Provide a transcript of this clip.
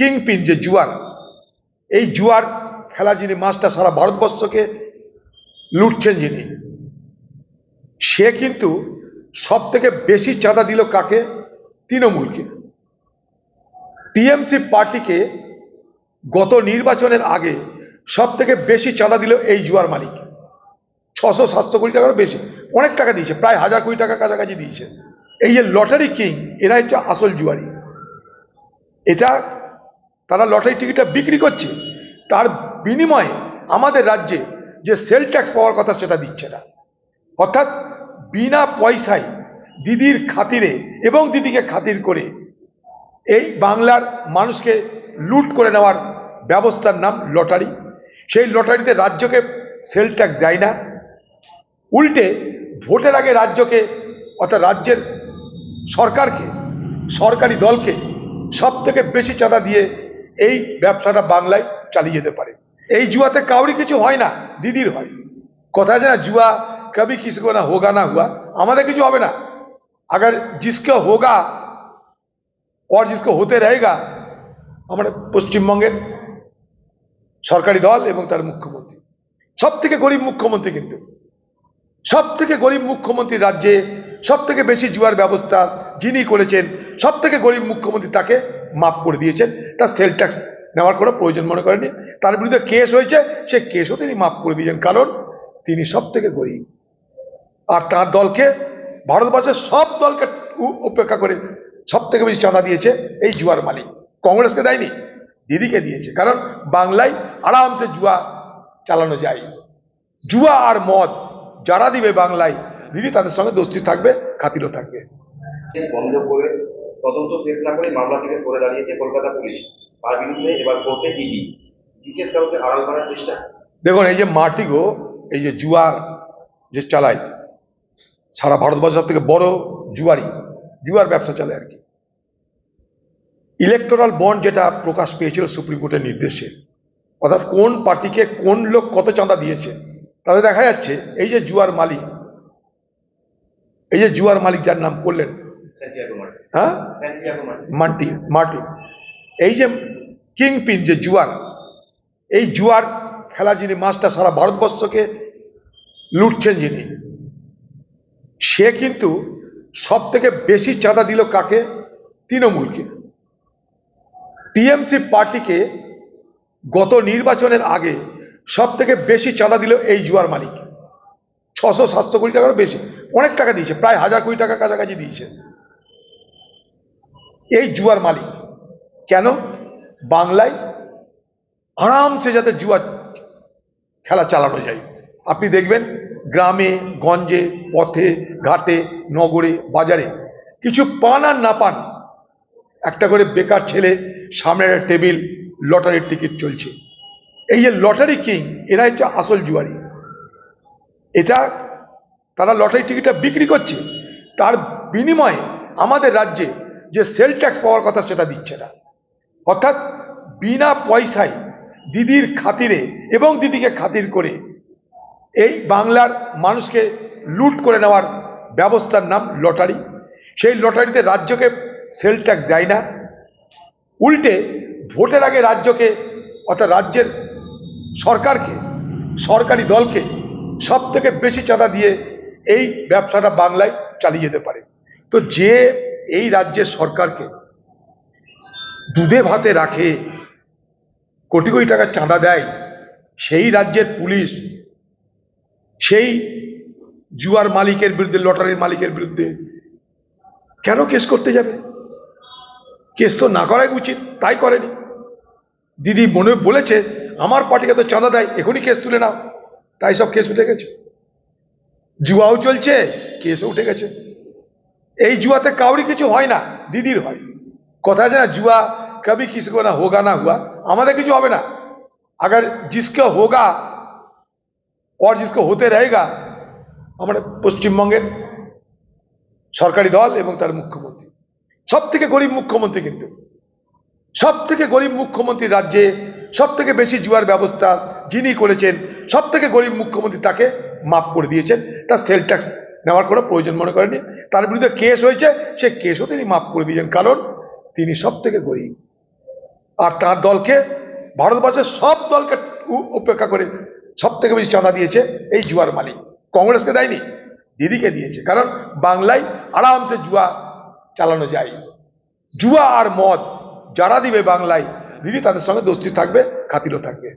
Kingpin যে জুয়ার, এই জুয়ার খেলার যিনি মাস্টার সারা ভারতবর্ষকে লুটছেন যিনি, সে কিন্তু সব থেকে বেশি চাঁদা দিল কাকে? তৃণমূলকে। টিএমসি পার্টিকে গত নির্বাচনের আগে সব থেকে বেশি চাঁদা দিল এই জুয়ার মালিক। ছশো সাতশো কোটি টাকারও বেশি, অনেক টাকা দিয়েছে, প্রায় হাজার কোটি টাকা কাছাকাছি দিয়েছে। এই যে লটারি কিং এরা হচ্ছে আসল জুয়ারি। এটা তারা লটারি টিকিটটা বিক্রি করছে। তার বিনিময়ে আমাদের রাজ্যে যে সেল ট্যাক্স পাওয়ার কথা সেটা দিচ্ছে না। অর্থাৎ বিনা পয়সায় দিদির খাতিরে এবং দিদিকে খাতির করে এই বাংলার মানুষকে লুট করে নেওয়ার ব্যবস্থার নাম লটারি। সেই লটারিতে রাজ্যকে সেল ট্যাক্স যায় না। উল্টে ভোটের আগে রাজ্যকে অর্থাৎ রাজ্যের সরকারকে, সরকারি দলকে সব থেকে বেশি চাঁদা দিয়ে এই ব্যবসাটা বাংলায় চালিয়ে যেতে পারে এই জুয়াতে কাউরি কিছু হয় না দিদির হয় কথা আছে না জুয়া কবি কিসকো না হোগা না হুয়া আমাদের কিছু হবে না अगर जिसका होगा और जिसको होते रहेगा আমরা পশ্চিমবঙ্গের সরকারি দল এবং তার মুখ্যমন্ত্রী সব থেকে গরিব মুখ্যমন্ত্রী কিন্তু সব থেকে গরিব মুখ্যমন্ত্রী রাজ্যে সব থেকে বেশি জুয়ার ব্যবস্থা যিনি করেছেন সব থেকে গরিব মুখ্যমন্ত্রী তাকে মাফ করে দিয়েছেন, তার সেল ট্যাক্স নেওয়ার কোনো প্রয়োজন মনে করেনি তার বিরুদ্ধে কেস হয়েছে, সে কেসও তিনি মাফ করে দিয়েছেন, কারণ তিনি সব থেকে গরিব। আর তার দলকে, ভারতবর্ষের সব দলকে উপেক্ষা করে সব থেকে বেশি চাঁদা দিয়েছে এই জুয়ার মালিক। কংগ্রেসকে দেয়নি, দিদিকে দিয়েছে, কারণ বাংলায় আরামসে জুয়া চালানো যায়। জুয়া আর মদ, যারা দিবে বাংলায়, দিদি তাদের সঙ্গে দোস্তি থাকবে, খাতিরও থাকবে। বন্ধ করে তদন্ত শেষ না করে মামলা থেকে সরে দাঁড়িয়েছে কলকাতা পুলিশ। তার বিরুদ্ধে এবার কোর্টে ইডি। বিশেষ কাউকে আড়াল করার চেষ্টা। দেখুন, এই যে মাটিগো এই যে জুয়ার যে চালায় সারা ভারতবর্ষ সব থেকে বড় জুয়ারি, জুয়ার ব্যবসা চালায় আর কি। ইলেকটোরাল বন্ড যেটা প্রকাশ পেয়েছিল সুপ্রিম কোর্টের নির্দেশে, অর্থাৎ কোন পার্টিকে কোন লোক কত চাঁদা দিয়েছে, তাতে দেখা যাচ্ছে এই যে জুয়ার মালিক, এই যে জুয়ার মালিক যার নাম করলেন হ্যাঁ মান্টি মার্টিন এই যে কিংপিন যে জুয়ার এই জুয়ার খেলার যিনি মাস্টার সারা ভারতবর্ষকে লুটছেন যিনি সে কিন্তু সব থেকে বেশি চাঁদা দিল কাকে? তৃণমূলকে। টিএমসি পার্টিকে গত নির্বাচনের আগে সব থেকে বেশি চাঁদা দিল এই জুয়ার মালিক। ছশো সাতশো কোটি টাকারও বেশি অনেক টাকা দিয়েছে প্রায় হাজার কোটি টাকা কাছাকাছি দিয়েছে। এই জুয়ার মালিক। কেন? বাংলায় আরামসে যাতে জুয়া খেলা চালানো যায়। আপনি দেখবেন গ্রামে, গঞ্জে, পথে, ঘাটে, নগরে, বাজারে কিছু পান আর না পান, একটা করে বেকার ছেলে সামনের টেবিল, লটারির টিকিট চলছে। এই যে লটারি কিং, এরা হচ্ছে আসল জুয়ারি। এটা তারা লটারি টিকিটটা বিক্রি করছে। তার বিনিময়ে আমাদের রাজ্যে যে সেল ট্যাক্স পাওয়ার কথা সেটা দিচ্ছে না। অর্থাৎ বিনা পয়সায় দিদির খাতিরে এবং দিদিকে খাতির করে এই বাংলার মানুষকে লুট করে নেওয়ার ব্যবস্থার নাম লটারি। সেই লটারিতে রাজ্যকে সেল ট্যাক্স যায় না। উল্টে ভোটের আগে রাজ্যকে অর্থাৎ রাজ্যের সরকারকে, সরকারি দলকে সব থেকে বেশি চাঁদা দিয়ে এই ব্যবসাটা বাংলায় চালিয়ে যেতে পারে। তো যে এই রাজ্যের সরকারকে দুধে ভাতে রাখে, কোটি কোটি টাকা চাঁদা দেয়, সেই রাজ্যের পুলিশ, সেই জুয়ার মালিকের বিরুদ্ধে, লটারির মালিকের বিরুদ্ধে কেন কেস করতে যাবে? কেস তো না করাই উচিত, তাই করেনি। দিদি মনে বলেছে, আমার পার্টিকে তো চাঁদা দেয়, এখনই কেস তুলে নাও। তাই সব কেস উঠে গেছে। জুয়াও চলছে, কেসও উঠে গেছে। এই জুয়াতে কাউরি কিছু হয় না দিদির হয় কথা আছে না জুয়া কবি কিসকো না হোগা না হুয়া আমাদের কিছু হবে না अगर जिसका होगा और जिसको होते रहेगा আমরা পশ্চিমবঙ্গের সরকারি দল এবং তার মুখ্যমন্ত্রী সব থেকে গরিব মুখ্যমন্ত্রী কিন্তু সব থেকে গরিব মুখ্যমন্ত্রী রাজ্যে সব থেকে বেশি জুয়ার ব্যবস্থা যিনি করেছেন সব থেকে গরিব মুখ্যমন্ত্রী তাকে মাফ করে দিয়েছেন তার সেল ট্যাক্স নেওয়ার কোনো প্রয়োজন মনে করেনি তার বিরুদ্ধে কেস হয়েছে, সে কেসও তিনি মাফ করে দিয়েছেন, কারণ তিনি সব থেকে গরিব। আর তার দলকে, ভারতবর্ষের সব দলকে উপেক্ষা করে সব থেকে বেশি চাঁদা দিয়েছে এই জুয়ার মালিক। কংগ্রেসকে দেয়নি, দিদিকে দিয়েছে, কারণ বাংলায় আরামসে জুয়া চালানো যায়। জুয়া আর মদ, যারা দিবে বাংলায়, দিদি তাদের সঙ্গে দোস্তি থাকবে, খাতিরও থাকবে।